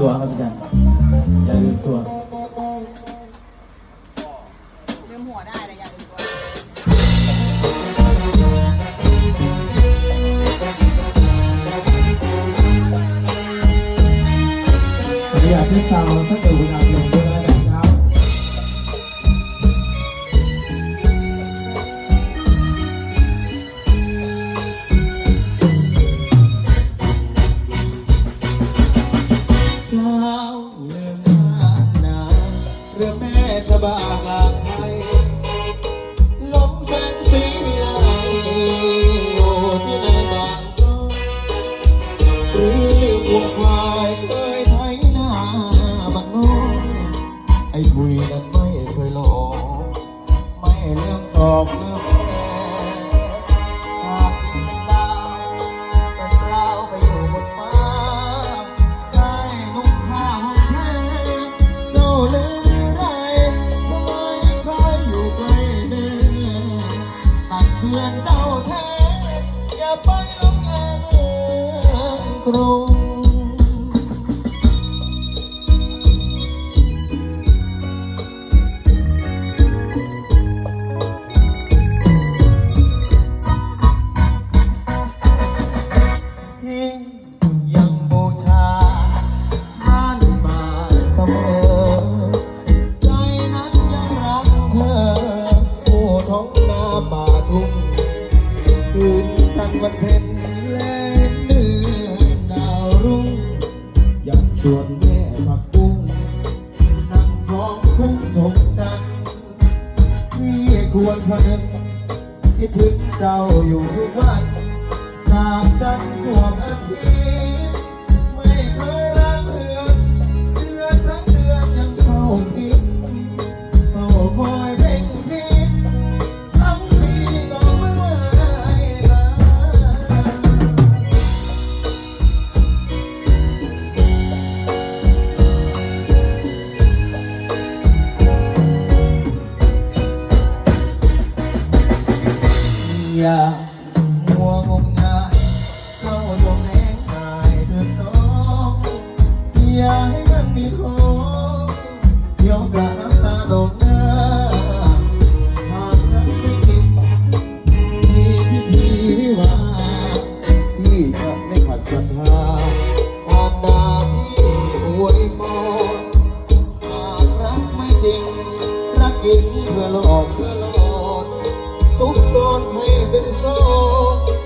ตัวครับอาจารย์อย่าลืมตัว ลืมหัวได้แต่อย่าลืมตัวผมอยากให้ซาวด์ถ้าเกิดคุณอาลงด้วย รือแม่ชะบากลางไทยลมแสงสีวิไลอยู่ที่ในบางก็หรือวัวควายเคยไถนาบักโน้นไอ้บุยนั้นไม่เคยหลอกไม่เลื่อมจอกเลย ตักเพื่อนเจ้าแท้อย่าไปลงแอเมืองกรุง ส่วนแม่ผักบุ้งนั่งร้องคุ้งสมจันทร์ที่ควรพนึกคิดถึงเจ้าอยู่ทุกวันตามจันทร์ทั่วอาทิตย์ มัวงงายเข้าดวงแหงตายเดือดอนย่ามันมีโค้งเดี๋จะน้ำตาหลงหน้าหกนั้ไม่จริงมีพิธีวิวาที่จะไม่ขัดศรัทธาอาจาที่อวยพรหกรักไม่จริง รักจริงเพื่อหลอกเพื่อหลอก so sad, man, very soft.